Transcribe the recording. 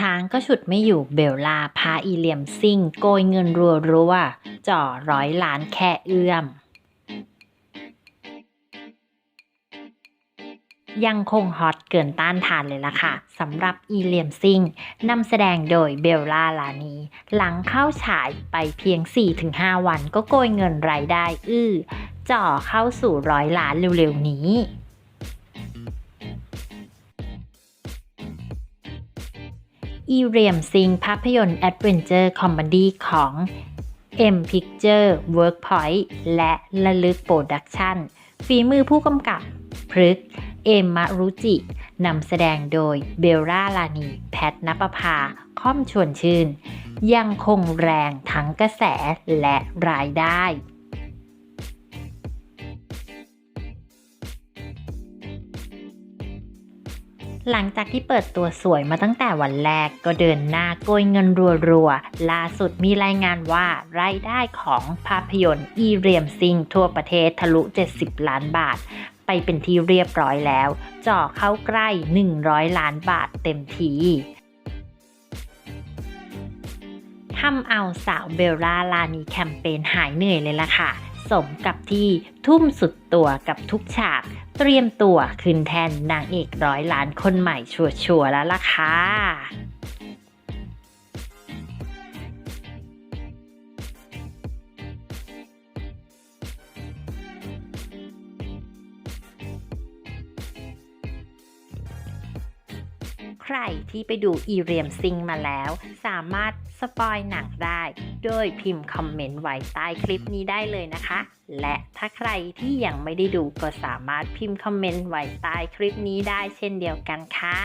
ช้างก็ฉุดไม่อยู่เบลลาพาอีเลียมซิ่ง โกยเงินรัวๆจ่อร้อยล้านแค่เอื้อม ยังคงฮอตเกินต้านทานเลยล่ะค่ะสำหรับอีเลียมซิงนำแสดงโดยเบลล่าลานี หลังเข้าฉายไปเพียง 4-5 วันก็โกยเงินรายได้อื้อจ่อเข้าสู่ร้อยล้านเร็วๆนี้ อีเรียมซิงภาพยนตร์แอดเวนเจอร์คอมดี้ของ M Picture Workpoint และละลึกโปรดักชั่นฝีมือผู้กำกับพฤกเอมมารุจินำแสดงโดยเบลล่าลานี แพทนปภาค่อมชวนชื่น ยังคงแรงทั้งกระแสและรายได้ หลังจากที่เปิดตัวสวยมาตั้งแต่วันแรกก็เดินหน้าโกยเงินรัวๆ ล่าสุดมีรายงานว่ารายได้ของภาพยนตร์อีเรียมซิงทั่วประเทศทะลุ 70 ล้านบาท ไปเป็นที่เรียบร้อยแล้วจ่อเข้าใกล้ 100 ล้านบาทเต็มทีทำเอาสาวเบลล่าลานีแคมเปญหายเหนื่อยเลยล่ะค่ะ สมกับที่ทุ่มสุดตัวกับทุกฉาก เตรียมตัวขึ้นแทนนางเอกร้อยล้านคนใหม่ชัวร์ๆแล้วล่ะค่ะ รที่ไปดูอีเรียมซิงมาแล้ว สามารถสปอยหนังได้ โดยพิมพ์คอมเมนต์ไว้ใต้คลิปนี้ได้เลยนะคะ และถ้าใครที่ยังไม่ได้ดูก็สามารถพิมพ์คอมเมนต์ไว้ใต้คลิปนี้ได้เช่นเดียวกันค่ะ